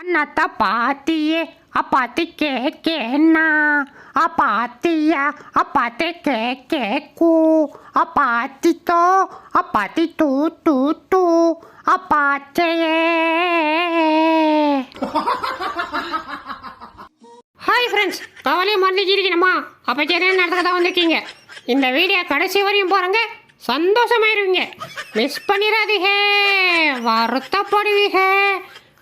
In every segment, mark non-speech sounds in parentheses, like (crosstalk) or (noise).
அண்ணாத்தா பாத்தியே அப்பாத்தி கேக்கேன்னா அப்பாத்தியா அப்பாத்தி கேக்கேக்கு அப்பாத்தித்தோ அப்பாத்தி தூ தூ தூ அப்பாச்சையே ஹாய் ஃப்ரெண்ட்ஸ் கவலையை மறந்துச்சிருக்கணுமா அப்போ சரி நேரத்துக்கு தான் வந்திருக்கீங்க? இந்த வீடியோ கடைசி வரையும் போகிறங்க சந்தோஷமாயிருவீங்க மிஸ் பண்ணிடாதீங்க. வருத்தப்படுவீங்க.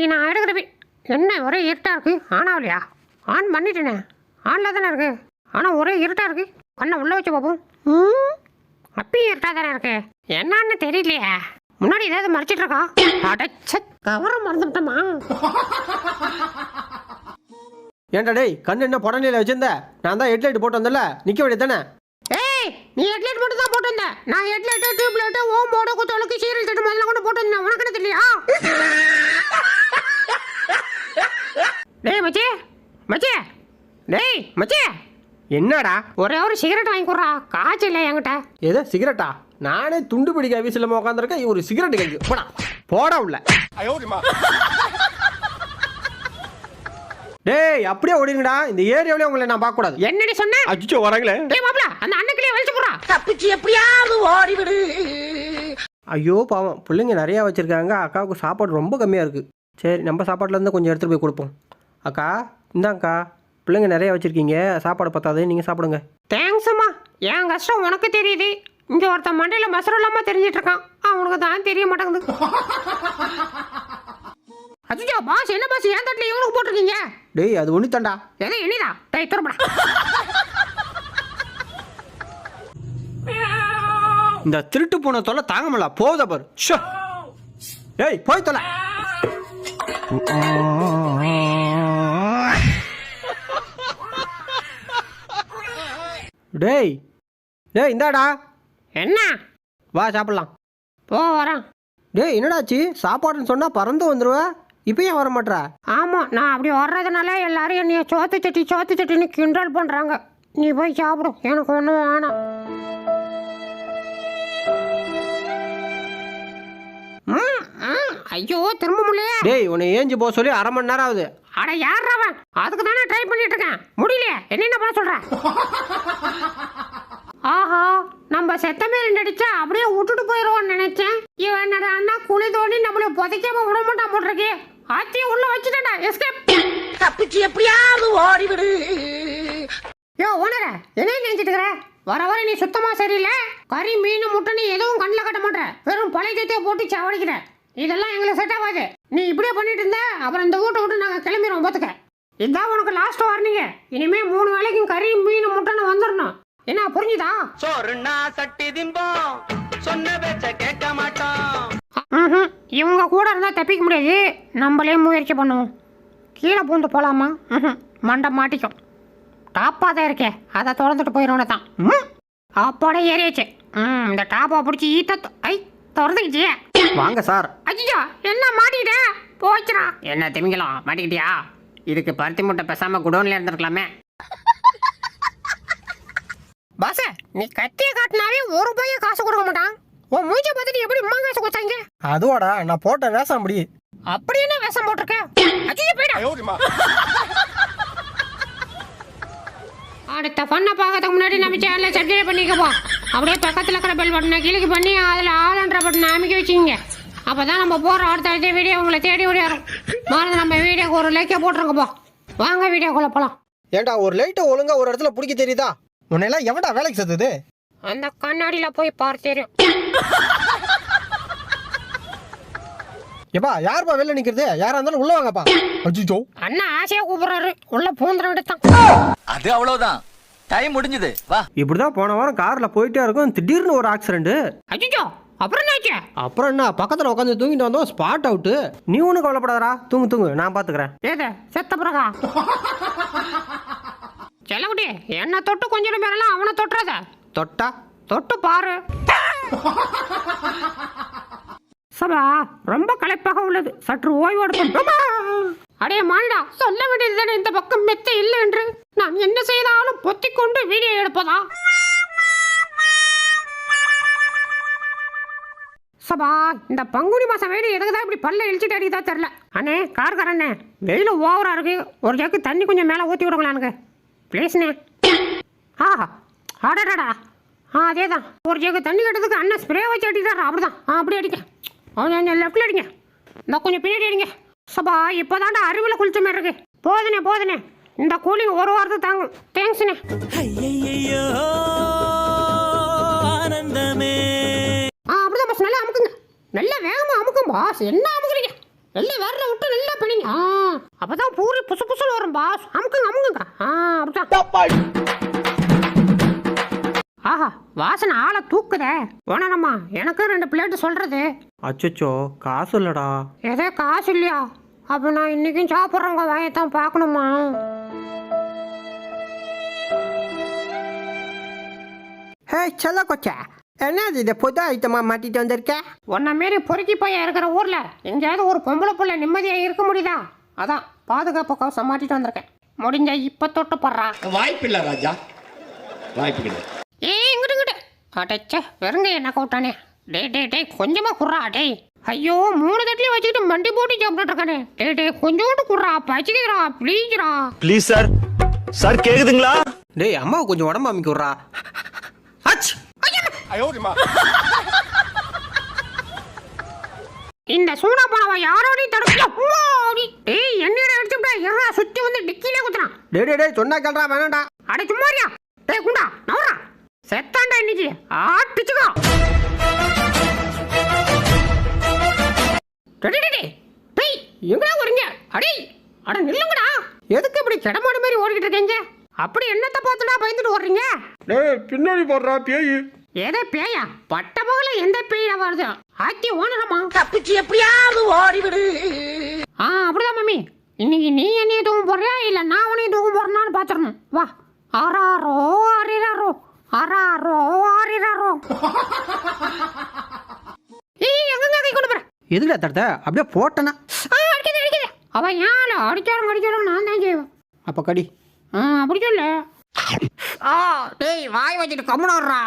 இன்னைக்கு நான் எடுக்கிற வீ- என்ன ஒரே இருட்டா இருக்கு? ஆனாவலையா ஆன் பண்ணிட்டேனே. ஆன்ல தானே இருக்கு. ஆனா ஒரே இருட்டா இருக்கு. கண்ணை உள்ள வச்சு பார்ப்போம். அப்பயும் இருட்டா தானே இருக்கு. என்னன்னு தெரியலையே. முன்னாடி ஏதாவது மறைச்சிட்டு இருக்கா? அடைச்ச கவர மறந்துட்டோமா? ஏன்டா டேய் கண்ணு என்ன புடனையில வச்சிருந்த? நான் தான் ஹெட்லைட் போட்டு வந்தல நிக்க வேண்டியது தானே? ஏய் நீ ஹெட்லைட் மட்டும் தான் போட்டு வந்த. நான் ஹெட்லைட் டியூப் லைட் ஓம் போட குத்தலுக்கு சீரியல் தட்டு முதல்ல கொண்டு போட்டு வந்தேன். உனக்கு தெரியலையா? டேய் மச்சி. மச்சே. டேய் மச்சே. என்னடா? ஒரே ஒரு சிகரெட் வாங்கி கொடுறா. காய்ச்சல் இல்லை என்கிட்ட? எது சிகரெட்டா? நானே துண்டு பிடிக்க வீசில் உட்காந்துருக்கேன் ஒரு சிகரெட் கழிச்சு போடா. போட உள்ள. டேய் அப்படியே ஓடிங்கடா இந்த ஏரியாவிலே உங்களை நான் பார்க்க கூடாது என்னடி சொன்ன? அச்சோ வராங்களே. டேய் மாப்ள அந்த அண்ணக்கிலே வலிச்சு போறா தப்பிச்சு எப்படியாவது ஓடி விடு ஐயோ பாவம். பிள்ளைங்க நிறைய வச்சிருக்காங்க. அக்காவுக்கு சாப்பாடு ரொம்ப கம்மியா இருக்கு. சரி நம்ம சாப்பாட்டுல இருந்து கொஞ்சம் எடுத்துகிட்டு போய் கொடுப்போம். அக்கா இந்தாங்க்கா பிள்ளைங்க நிறையா வச்சுருக்கீங்க சாப்பாடு பத்தாது நீங்கள் சாப்பிடுங்க. தேங்க்ஸ் அம்மா. என் கஷ்டம் உனக்கு தெரியுது. இங்க ஒருத்தன் மண்டையில மசரம் இல்லாம தெரிஞ்சிட்டு இருக்கான். அவனுக்கு தான் தெரிய மாட்டேங்குது. (laughs) அச்சோ பாஸ் என்ன பாஸ் ஏன் தட்டில் இவனுக்கு போட்டிருக்கீங்க? டேய் அது ஒன்று தாண்டா எதை எண்ணிதா டேய் துறப்படா (laughs) இந்த திருட்டு போன தொல்லை தாங்க முடியல. போகுதா பாரு. ஷோ டேய் போய் தொலை. (laughs) டேய் டேய் இந்தாடா. என்ன? வா சாப்பிடலாம். போ வரேன் டேய் என்னடாச்சு? சாப்பாடுன்னு சொன்னா பறந்து வந்துருவ? இப்போ ஏன் வர மாட்ற ஆமா நான் அப்படி வர்றதுனால எல்லாரும் என்னைய சோத்து சட்டி சோத்து சட்டின்னு கிண்டல் பண்றாங்க. நீ போய் சாப்பிடு. எனக்கு ஒன்றும் வேணாம். ஐயோ திரும்ப முடியலையே டேய் உன்னை ஏஞ்சி போக சொல்லி அரை மணி நேரம் ஆகுது. அட யார் அவன்? அதுக்கு தானே ட்ரை பண்ணிட்டு இருக்கேன். முடியலையே. என்ன பண்ண சொல்ற? ஆஹா நம்ம செத்த மேல நடிச்சா அப்படியே விட்டுட்டு போயிடுவோம்னு நினைச்சேன். இவன் என்னடா அண்ணா குழி தோண்டி நம்மள புதைக்காம விட மாட்டான் போட்டிருக்கே ஆத்தி உள்ள வச்சுட்டா எஸ்கேப் தப்பிச்சு எப்படியாவது ஓடிவிடு. யோ ஓனர என்ன நினைச்சிட்டு இருக்கிற வர வர நீ சுத்தமா சரியில்லை? கறி மீன் முட்டை நீ எதுவும் கண்ணில் கட்ட மாட்டேற வெறும் பழைய போட்டு சாவடிக்கிற. இதெல்லாம் எங்களுக்கு செட் ஆகாது. நீ இப்படியே பண்ணிட்டு இருந்த அப்புறம் இந்த வீட்டை விட்டு நாங்கள் கிளம்பிடுவோம் பார்த்துக்க இதான் உனக்கு லாஸ்ட் வார்னிங்க இனிமே மூணு வேளைக்கும் கறி மீன் முட்டைன்னு வந்துடணும் என்ன புரிஞ்சுதா? சோறுனா சட்டி திம்போம். சொன்ன பேச்ச கேட்க மாட்டோம். இவங்க கூட இருந்தால் தப்பிக்க முடியாது. நம்மளே முயற்சி பண்ணுவோம். கீழே பூந்து போகலாமா. மண்டை மாட்டிக்கும். டாப்பாக தான் இருக்கே. அதை திறந்துட்டு போயிடுவோம் தான் ம். அப்பாட ஏறியாச்சு. ம் இந்த டாப்பா பிடிச்சி தொ- ஐ திறந்துக்கிச்சு வாங்க சார். ஐயா என்ன மாட்டிட்ட போச்சுடா. என்ன திமிங்கலம் மாட்டிக்கிட்டியா? இதுக்கு பருத்தி முட்டை பேசாம குடோன்ல இருந்திருக்கலாமே. பாச நீ கத்தியை காட்டினாவே ஒரு பைய காசு கொடுக்க மாட்டான். உன் மூஞ்ச பார்த்துட்டு எப்படி உமா காசு கொடுத்தாங்க அதுவாடா நான் போட்ட வேஷம் அப்படி. அப்படி என்ன வேஷம் போட்டிருக்கேன் அஜிஜா போயிடா. அடுத்த பண்ண பார்க்கறதுக்கு முன்னாடி நம்ம சேனலை சப்ஸ்கிரைப் பண்ணிக்கப்போம் அப்படியே பக்கத்தில் இருக்கிற பெல் பட்டனை கிளிக் பண்ணி அதில் ஆளுன்ற பட்டனை அமைக்க வச்சுங்க அப்போ தான் நம்ம போகிற அடுத்த அடுத்த வீடியோ உங்களை தேடி ஓடியாரும். மறந்து நம்ம வீடியோக்கு ஒரு லைக்கே போட்டுருங்கப்போ வாங்க வீடியோக்குள்ளே போகலாம் ஏன்டா ஒரு லைட்டை ஒழுங்கா ஒரு இடத்துல பிடிக்க தெரியுதா? உன்னையெல்லாம் எவன்டா வேலைக்கு சேர்த்தது அந்த கண்ணாடியில் போய் பார் தெரியும். ஏப்பா யாருப்பா வெளில நிக்கிறது? யாரா இருந்தாலும் உள்ள வாங்கப்பா. அஜிஜோ. அண்ணா ஆசையாக கூப்பிட்றாரு. உள்ள பூந்துட வேண்டியதான் அது அவ்வளவுதான். டைம் முடிஞ்சது. வா. இப்படிதான் போன வாரம் கார்ல போயிட்டே இருக்கும். திடீர்னு ஒரு ஆக்சிடென்ட் அஜிஜோ அப்புறம் என்னாச்சு அப்புறம் என்ன? பக்கத்தில் உட்காந்து தூங்கிட்டு வந்தோம். ஸ்பாட் அவுட்டு நீ ஒன்றும் கவலைப்படாதடா. தூங்கு தூங்கு. நான் பார்த்துக்கிறேன் ஏது? செத்த பிறகா? செல்லக்குட்டி என்ன தொட்டு கொஞ்சம் பேரெல்லாம் அவனை தொட்டுறாத. தொட்டா? தொட்டு பாரு. சபா ரொம்ப களைப்பாக உள்ளது. சற்று ஓய்வு எடுக்கும் அடே மாண்டா சொல்ல வேண்டியதுதானே? இந்த பக்கம் மெத்த இல்லை என்று நான் என்ன செய்தாலும் பொத்தி கொண்டு வீடியோ எடுப்பதா? சபா இந்த பங்குனி மாசம் வெயில் எதுக்கு தான் இப்படி பல்ல இழிச்சிட்டு அடிக்குதா தெரில அண்ணே கார்காரண்ணே வெயில் ஓவரா இருக்கு. ஒரு ஜக்கு தண்ணி கொஞ்சம் மேலே ஊற்றி விடுங்களானுங்க ப்ளீஸ்ண்ணே ஆஹா ஆடாடாடா ஆ அதே தான் ஒரு ஜக்கு தண்ணி கட்டுறதுக்கு அண்ணன் ஸ்ப்ரே வச்சு அடிக்கிறாரா. அப்படிதான். ஆ அப்படி அடிக்க அவன் லெஃப்டில் அடிங்க. இந்த கொஞ்சம் பின்னாடி அடிங்க. சபா இப்போதான்டா அருவியில் குளிச்ச மாதிரி இருக்கு. போதுனே போதுனே இந்த கூலிங் ஒரு வாரத்துக்கு தாங்கும் தேங்க்ஸ்ண்ணே ஐயையோ ஆனந்தமே. ஆ அப்படிதான் பாஸ் நல்லா அமுக்குங்க. நல்ல வேகமா அமுக்கும் பாஸ் என்ன அமுக்குறீங்க? நல்ல விரல விட்டு நல்லா பிடிங்க ஆ அப்பதான் பூரி புசு புசுன்னு வரும் பாஸ் அமுக்குங்க அமுக்குங்க. ஆ அப்படிதான் ஆஹா வாசனை ஆளை தூக்குதே. உணரம்மா எனக்கு ரெண்டு பிளேட்டு சொல்றது. அச்சச்சோ காசு இல்லடா. ஏதோ காசு இல்லையா? அப்போ நான் இன்னைக்கும் சாப்பிட்றவங்க வாயத்தான் பார்க்கணுமா? ஹே செல்ல கொச்சா. என்னது இது புது ஐட்டமாக மாட்டிட்டு வந்திருக்க? உன்ன மாரி பொறுக்கி பையன் இருக்கிற ஊர்ல எங்கேயாவது ஒரு பொம்பளை புள்ள நிம்மதியா இருக்க முடியுதா? அதான் பாதுகாப்பு கவசம் மாட்டிட்டு வந்திருக்கேன். முடிஞ்ச இப்ப தொட்டு போடுறா. வாய்ப்பில்லை ராஜா. வாய்ப்பு கிடையாது. ஏ இங்கிட்டு இங்கிட்டு. அடைச்சே வெறுங்க என்ன கூட்டானே டேய் டேய் டேய் கொஞ்சமா குர்றா டேய். ஐயோ மூணு தட்டிலையும் வச்சுக்கிட்டு மண்டி போட்டு சாப்பிட்டுட்டு இருக்கானே டேய் டேய் கொஞ்சோண்டு குர்றா பச்சிக்கிறா ப்ளீஸ்ரா ப்ளீஸ் சார் சார் கேக்குதுங்களா? டேய் அம்மாவை கொஞ்சம் உடம்பு அமைக்க விட்றா. இந்த சூடா பாவா யாரோடையும் தடுப்பு டேய் என்னடா அடிச்சுட்டா எறா சுத்தி வந்து டிக்கிலே குத்துறான். டேய் டேய் டேய் சொன்னா கேள்றா வேணாம்டா. அட சும்மாரியா டேய் குண்டா நவரா. செத்தாண்டா இன்னைக்கு. ஆட்டிச்சுக்கோ. டேய் டேய், டேய் டேய் எங்கடா வரீங்க அடே அட நில்லுங்கடா. எதுக்கு இப்படி கிடமாடு மாதிரி ஓடிக்கிட்டு இருக்கீங்க? அப்படி என்னத்த பார்த்துடா பயந்துட்டு ஓடுறீங்க? டேய் பின்னாடி போடுறா பேய். ஏதோ பேயா? பட்ட பகல எந்த பேயா வருது? ஆக்கி ஓனரமா தப்பிச்சு எப்படியாவது ஓடிவிடு. ஆ அப்படிதான் மம்மி. இன்னைக்கு நீ என்னைய தூங்க போறியா இல்ல நான் உன்னைய தூங்க போறேனான்னு பாத்துறணும் வா. ஆறாரோ ஆறிராரோ ஆறாரோ ஆறிராரோ ஏய் எங்க கை கொண்டு போற? எதுக்குடா தடுத்த அப்படியே போட்டனா. அடிக்குது அடிக்குது. அவன் ஏன் அடிச்சாலும் அடிச்சாலும் நான் தான் செய்வேன். அப்போ கடி. ஆ அப்படி சொல்லு. ஆ டேய் வாய் வச்சுட்டு கம்முன்னு வர்றா.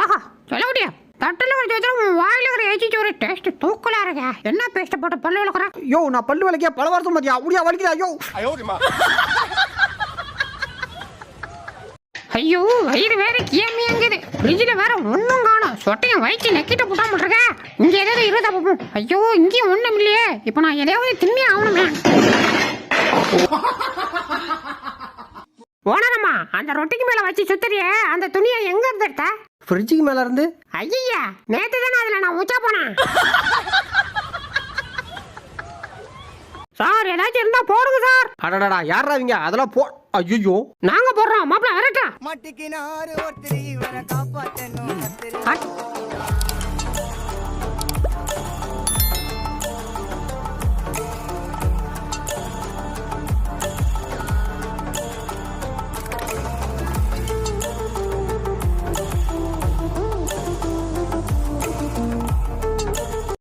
ஆஹா சொல்ல முடியா? தட்டில் ஒரு வச்சா உன் வாயில் இருக்கிற ஏச்சி ஒரு டேஸ்ட் தூக்கலா இருக்க. என்ன பேஸ்ட் போட்டு பல்லு விளக்குற யோ நான் பல்லு விளக்கிய பல வருஷம் மதியா அப்படியா வலிக்குதா யோ. ஐயோ வயிறு வேற கியமியங்குது. ஃப்ரிட்ஜில் வேற ஒன்றும் காணும். சொட்டையும் வயிற்று நக்கிட்டு போட்டாம இருக்க இங்கே ஏதாவது இருதா பாப்போம் ஐயோ இங்கேயும் ஒன்றும் இல்லையே. இப்போ நான் எதையாவது தின்னே ஆகணுமே. ஓனரம்மா அந்த ரொட்டிக்கு மேல வச்சு சுத்துறியே. அந்த துணியை எங்க இருந்து எடுத்த? ஃப்ரிட்ஜுக்கு மேலே இருந்து? ஐயா நேத்து தானே அதுல நான் உச்சா போனேன். சார் ஏதாச்சும் இருந்தா போடுங்க சார். அடடடா யாரா இவங்க? அதெல்லாம் போ ஐயோ நாங்க போடுறோம் மாப்பிள்ள விரட்டா மாட்டிக்கினாரு ஒருத்தர் இவரை காப்பாத்தணும்.